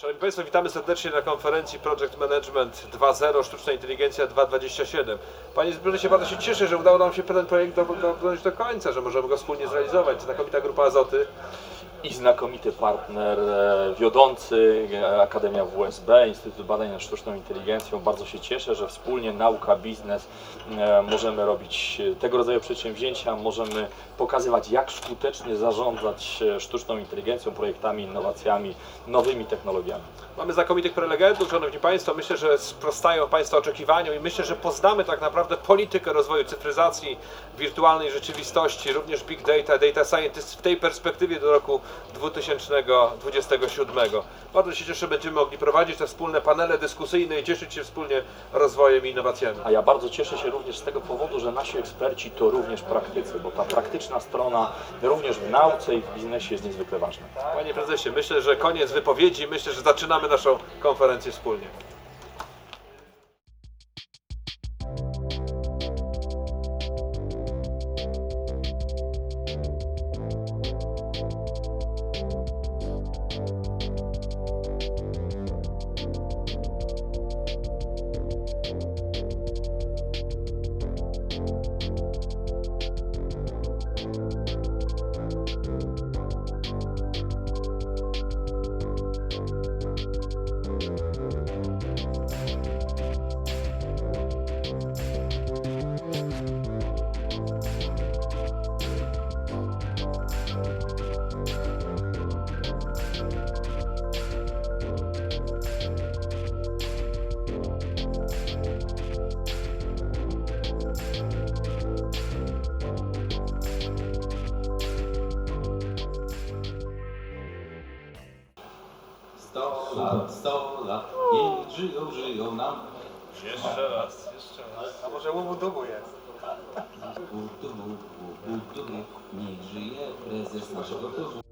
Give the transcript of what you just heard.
Szanowni Państwo, witamy serdecznie na konferencji Project Management 2.0 Sztuczna Inteligencja 2.27. Panie Prezesie, bardzo się cieszę, że udało nam się ten projekt do- dobrnąć do końca, że możemy go wspólnie zrealizować. Znakomita grupa Azoty. i znakomity partner e, wiodący, e, Akademia WSB, Instytut Badań nad Sztuczną Inteligencją. Bardzo się cieszę, że wspólnie nauka, biznes e, możemy robić tego rodzaju przedsięwzięcia, możemy pokazywać jak skutecznie zarządzać sztuczną inteligencją, projektami, innowacjami, nowymi technologiami. Mamy znakomitych prelegentów, Szanowni Państwo. Myślę, że sprostają Państwa oczekiwaniom i myślę, że poznamy tak naprawdę politykę rozwoju cyfryzacji, wirtualnej rzeczywistości, również big data, data scientist w tej perspektywie do roku 2027. Bardzo się cieszę, że będziemy mogli prowadzić te wspólne panele dyskusyjne i cieszyć się wspólnie rozwojem i innowacjami. A ja bardzo cieszę się również z tego powodu, że nasi eksperci to również praktycy, bo ta praktyczna strona również w nauce i w biznesie jest niezwykle ważna. Panie prezesie, myślę, że koniec wypowiedzi. Myślę, że zaczynamy naszą konferencję wspólnie. Sto lat, sto lat, niech żyją, żyją nam. Jeszcze raz, jeszcze raz. A może łubu dubu jest? Budu, budu, budu, niech żyje prezes naszego klubu.